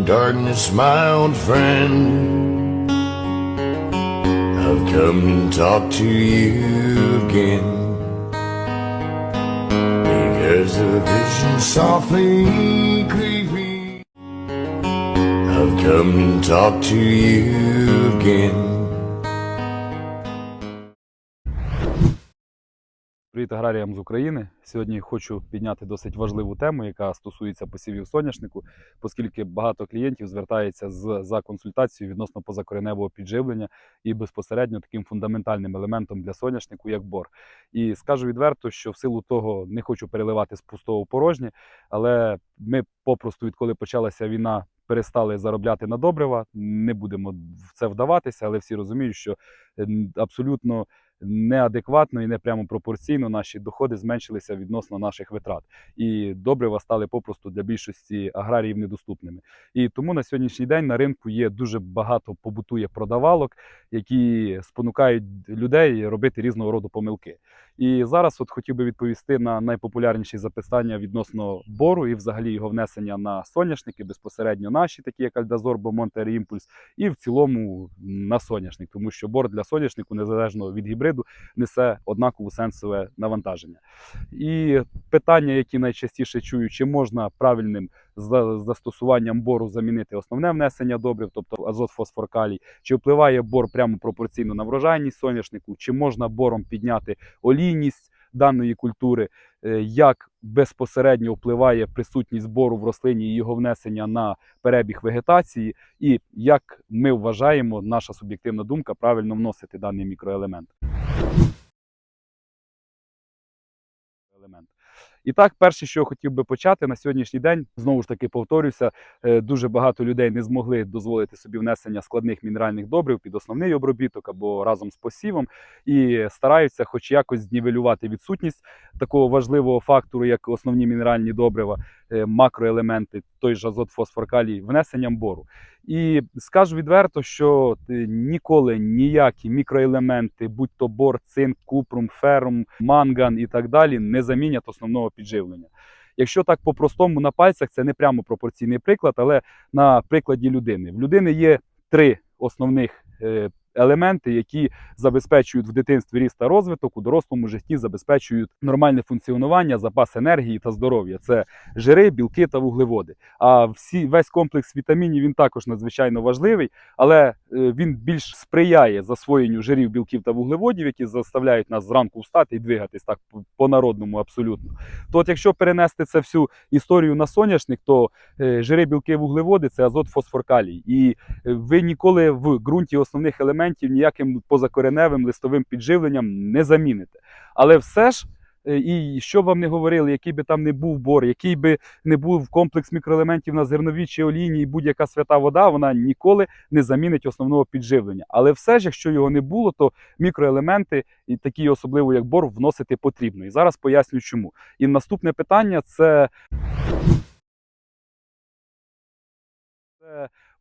darkness, my old friend. I've come to talk to you again. Because a vision softly creeping. I've come to talk to you again. Привіт аграріям з України. Сьогодні хочу підняти досить важливу тему, яка стосується посівів соняшнику, оскільки багато клієнтів звертається з за консультацією відносно позакореневого підживлення і безпосередньо таким фундаментальним елементом для соняшнику, як бор. І скажу відверто, що в силу того не хочу переливати з пустого в порожнє, але ми попросту, відколи почалася війна. Перестали заробляти на добрива, не будемо в це вдаватися, але всі розуміють, що абсолютно неадекватно і не прямо пропорційно наші доходи зменшилися відносно наших витрат. І добрива стали попросту для більшості аграріїв недоступними. І тому на сьогоднішній день на ринку є дуже багато побутує продавалок, які спонукають людей робити різного роду помилки. І зараз от хотів би відповісти на найпопулярніші запитання відносно бору і взагалі його внесення на соняшники, безпосередньо наші, такі як Альдазорбо, Монтер Імпульс, і в цілому на соняшник, тому що бор для соняшнику, незалежно від гібриду, несе однакове сенсове навантаження. І питання, які найчастіше чую, чи можна правильним застосуванням бору замінити основне внесення добрив, тобто азот, фосфор, калій, чи впливає бор прямо пропорційно на врожайність соняшнику, чи можна бором підняти олійність даної культури, е, як безпосередньо впливає присутність бору в рослині і його внесення на перебіг вегетації, і як ми вважаємо, наша суб'єктивна думка, правильно вносити даний мікроелемент. І так, перше, що я хотів би почати на сьогоднішній день, знову ж таки повторюся, е, дуже багато людей не змогли дозволити собі внесення складних мінеральних добрив під основний обробіток або разом з посівом, і стараються, хоч якось знівелювати відсутність такого важливого фактору, як основні мінеральні добрива, е, макроелементи, той же азот, фосфор, калій, внесенням бору. І скажу відверто, що е, ніколи ніякі мікроелементи, будь то бор, цинк, купрум, ферум, манган і так далі, не замінять основного підживлення. Якщо так по-простому на пальцях, це не прямо пропорційний приклад, але на прикладі людини. В людини є три основних е, елементи, які забезпечують в дитинстві ріст та розвиток, у дорослому житті забезпечують нормальне функціонування, запас енергії та здоров'я. Це жири, білки та вуглеводи. А всі весь комплекс вітамінів він також надзвичайно важливий, але е, він більш сприяє засвоєнню жирів, білків та вуглеводів, які заставляють нас зранку встати і двигатись так по народному абсолютно. То от якщо перенести це всю історію на соняшник, то е, жири, білки, вуглеводи це азот, фосфор, калій. І е, ви ніколи в ґрунті основних елементів ніяким позакореневим листовим підживленням не заміните. Але все ж. е, І що б вам не говорили, який би там не був бор, який би не був комплекс мікроелементів на зерновій чи олійній, і будь-яка свята вода, вона ніколи не замінить основного підживлення. Але все ж, якщо його не було, то мікроелементи, і такі особливо як бор, вносити потрібно. І зараз поясню чому. І наступне питання це.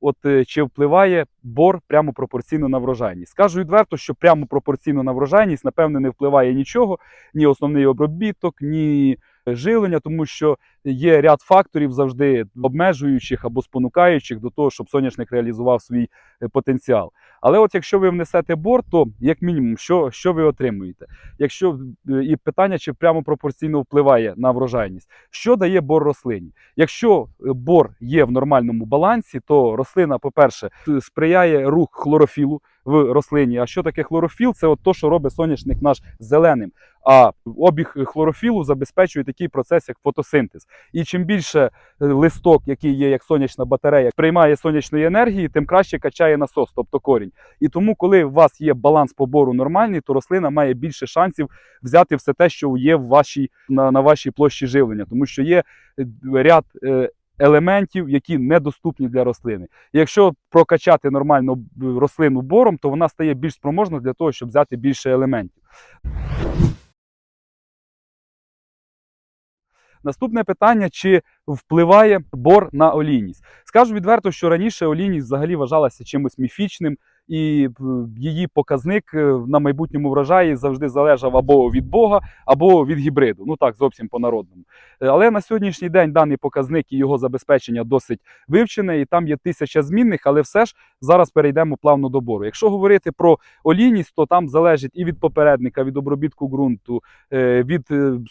От е, чи впливає бор прямо пропорційно на врожайність? Скажу відверто, що прямо пропорційно на врожайність, напевне, не впливає нічого, ні основний обробіток, ні жилення, тому що є ряд факторів завжди обмежуючих або спонукаючих до того, щоб соняшник реалізував свій е, потенціал. Але от якщо ви внесете бор, то як мінімум, що, що ви отримуєте? Якщо е, і питання, чи прямо пропорційно впливає на врожайність, що дає бор рослині? Якщо е, бор є в нормальному балансі, то рослина, по-перше, сприяє рух хлорофілу в рослині. А що таке хлорофіл? Це от то, що робить соняшник наш зеленим. А обіг хлорофілу забезпечує такий процес, як фотосинтез. І чим більше е, листок, який є як сонячна батарея, приймає сонячної енергії, тим краще качає насос, тобто корінь. І тому, коли у вас є баланс побору нормальний, то рослина має більше шансів взяти все те, що є в вашій, на, на вашій площі живлення, тому що є е, ряд. Е, Елементів, які недоступні для рослини. Якщо прокачати нормально рослину бором, то вона стає більш спроможна для того, щоб взяти більше елементів. Наступне питання: чи впливає бор на олійність? Скажу відверто, що раніше олійність взагалі вважалася чимось міфічним, і е, її показник е, на майбутньому врожаї завжди залежав або від Бога, або від гібриду. Ну так, зовсім по-народному. Е, Але на сьогоднішній день даний показник і його забезпечення досить вивчене, і там є тисяча змінних, але все ж зараз перейдемо плавно до бору. Якщо говорити про олійність, то там залежить і від попередника, від обробітку ґрунту, від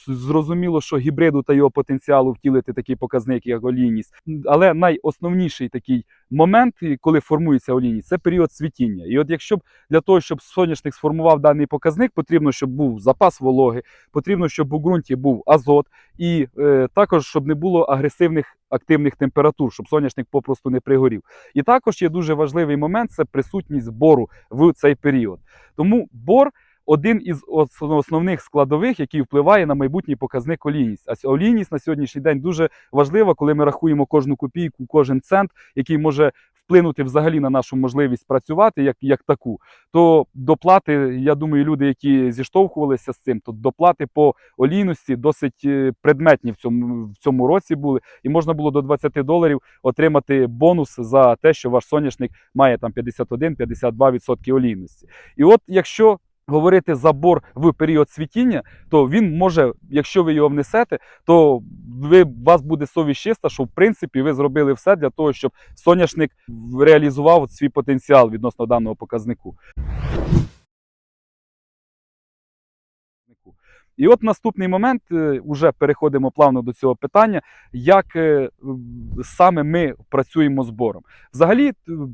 зрозуміло, що гібриду та його потенціалу втілити такий показник, як олійність. Але найосновніший такий момент, коли формується олійність, це період цвітіння. І от якщо б для того, щоб соняшник сформував даний показник, потрібно, щоб був запас вологи, потрібно, щоб у ґрунті був азот, і е, також щоб не було агресивних активних температур, щоб соняшник попросту не пригорів. І також є дуже важливий момент це присутність бору в цей період. Тому бор один із ос- основних складових, який впливає на майбутній показник олійність. А олійність на сьогоднішній день дуже важлива, коли ми рахуємо кожну копійку, кожен цент, який може вплинути взагалі на нашу можливість працювати як, як таку. То доплати, я думаю, люди, які зіштовхувалися з цим, то доплати по олійності досить е, предметні в цьому, в цьому році були. І можна було до 20 доларів отримати бонус за те, що ваш соняшник має там 51-52% олійності. І от якщо говорити за бор в період цвітіння, то він може, якщо ви його внесете, то ви, вас буде совість чиста, що в принципі ви зробили все для того, щоб соняшник реалізував свій потенціал відносно даного показнику. І от наступний момент, е, уже переходимо плавно до цього питання, як е, саме ми працюємо з бором. Взагалі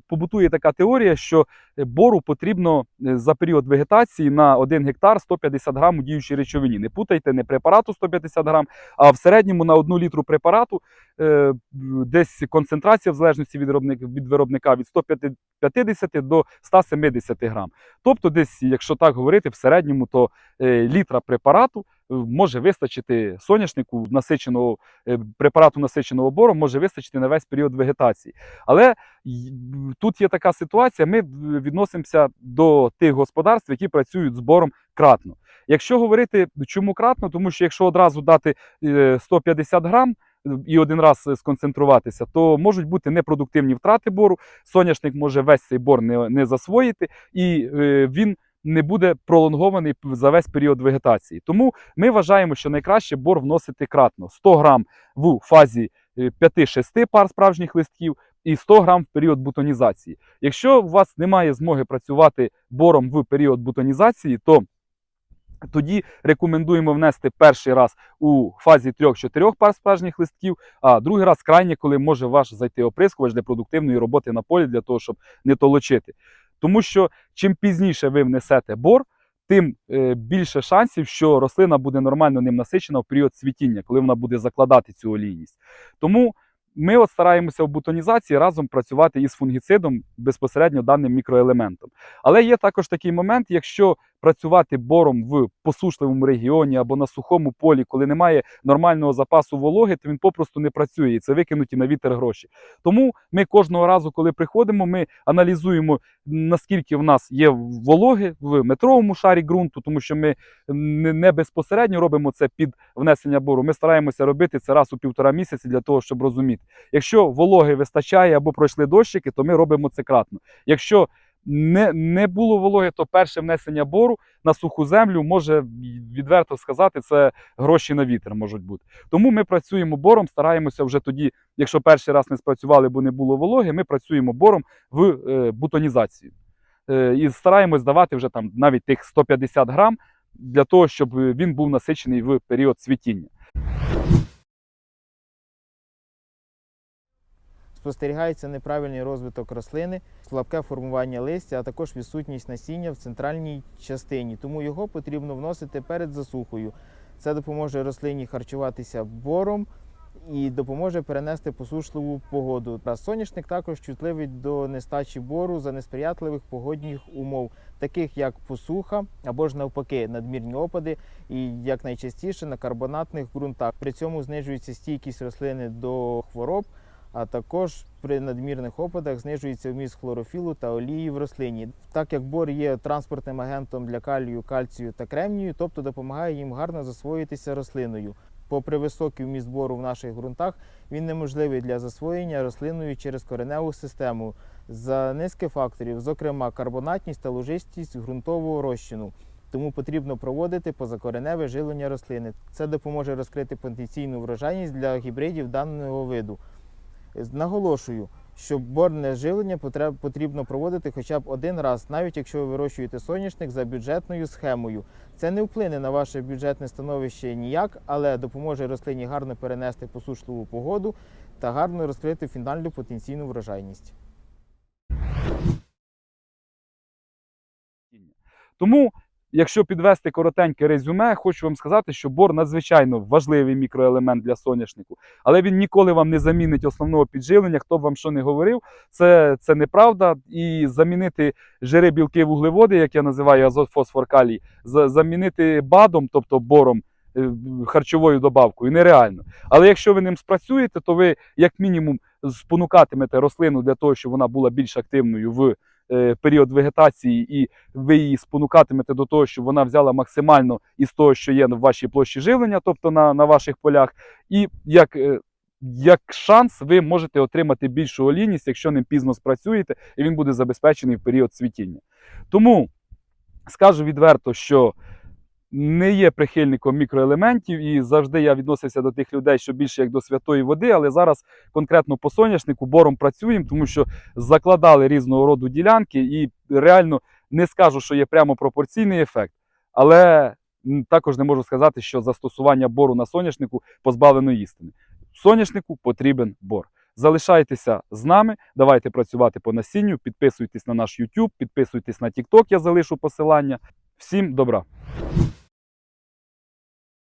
побутує така теорія, що е, бору потрібно е, за період вегетації на 1 гектар 150 грам у діючій речовині. Не путайте не препарату 150 грам, а в середньому на 1 літру препарату е, десь концентрація в залежності від виробника, від 150 до 170 грам. Тобто, десь, якщо так говорити, в середньому, то е, літра препарату може вистачити соняшнику насиченого е, препарату насиченого бором, може вистачити на весь період вегетації. Але тут є така ситуація: ми відносимося до тих господарств, які працюють з бором кратно. Якщо говорити, чому кратно, тому що якщо одразу дати е, 150 грам. е, І один раз е, сконцентруватися, то можуть бути непродуктивні втрати бору. Соняшник може весь цей бор не, не засвоїти, і е, він не буде пролонгований за весь період вегетації. Тому ми вважаємо, що найкраще бор вносити кратно 100 грам в фазі е, 5-6 пар справжніх листків і 100 грам в період бутонізації. Якщо у вас немає змоги працювати бором в період бутонізації, то тоді рекомендуємо внести перший раз у фазі 3-4 пар справжніх листків, а другий раз крайнє, коли може ваш зайти оприскувач для продуктивної роботи на полі, для того, щоб не толочити. Тому що чим пізніше ви внесете бор, тим е, більше шансів, що рослина буде нормально ним насичена в період цвітіння, коли вона буде закладати цю олійність. Тому ми от стараємося в бутонізації разом працювати із фунгіцидом безпосередньо даним мікроелементом. Але є також такий момент, якщо працювати бором в посушливому регіоні або на сухому полі, коли немає нормального запасу вологи, то він попросту не працює і це викинуті на вітер гроші. Тому ми кожного разу, коли приходимо, ми аналізуємо наскільки в нас є вологи в метровому шарі ґрунту, тому що ми не, безпосередньо робимо це під внесення бору. Ми стараємося робити це раз у півтора місяці для того, щоб розуміти. Якщо вологи вистачає або пройшли дощики, то ми робимо це кратно. Якщо не, не було вологи, то перше внесення бору на суху землю може відверто сказати, це гроші на вітер можуть бути. Тому ми працюємо бором, стараємося вже тоді, якщо перший раз не спрацювали, бо не було вологи, ми працюємо бором в е, бутонізацію. Е, і стараємось давати вже там навіть тих 150 грам для того, щоб він був насичений в період цвітіння. Спостерігається неправильний розвиток рослини, слабке формування листя, а також відсутність насіння в центральній частині. Тому його потрібно вносити перед засухою. Це допоможе рослині харчуватися бором і допоможе перенести посушливу погоду. Соняшник також чутливий до нестачі бору за несприятливих погодних умов, таких як посуха або ж навпаки надмірні опади, і як найчастіше на карбонатних ґрунтах. При цьому знижується стійкість рослини до хвороб а також при надмірних опадах знижується вміст хлорофілу та олії в рослині. Так як бор є транспортним агентом для калію, кальцію та кремнію, тобто допомагає їм гарно засвоїтися рослиною. Попри високий вміст бору в наших ґрунтах, він неможливий для засвоєння рослиною через кореневу систему за низки факторів, зокрема карбонатність та лужистість ґрунтового розчину. Тому потрібно проводити позакореневе жилення рослини. Це допоможе розкрити потенційну врожайність для гібридів даного виду. Наголошую, що борне жилення потрібно проводити хоча б один раз, навіть якщо ви вирощуєте соняшник за бюджетною схемою. Це не вплине на ваше бюджетне становище ніяк, але допоможе рослині гарно перенести посушливу погоду та гарно розкрити фінальну потенційну врожайність. Тому, якщо підвести коротеньке резюме, хочу вам сказати, що бор надзвичайно важливий мікроелемент для соняшнику, але він ніколи вам не замінить основного підживлення. Хто б вам що не говорив, це, це неправда. І замінити жири, білки, вуглеводи, як я називаю азот, фосфор, калій, замінити БАДом, тобто бором. е, Харчовою добавкою нереально. Але якщо ви ним спрацюєте, то ви як мінімум спонукатимете рослину для того, щоб вона була більш активною в період вегетації, і ви її спонукатимете до того, щоб вона взяла максимально із того, що є в вашій площі живлення, тобто на, на ваших полях. І як, е, як шанс, ви можете отримати більшу олійність, якщо ним пізно спрацюєте, і він буде забезпечений в період цвітіння. Тому скажу відверто, що не є прихильником мікроелементів, і завжди я відносився до тих людей, що більше як до святої води, але зараз конкретно по соняшнику бором працюємо, тому що закладали різного роду ділянки, і реально не скажу, що є прямо пропорційний ефект, але також не можу сказати, що застосування бору на соняшнику позбавлено істини. Соняшнику потрібен бор. Залишайтеся з нами, давайте працювати по насінню, підписуйтесь на наш YouTube, підписуйтесь на TikTok, я залишу посилання. Всім добра!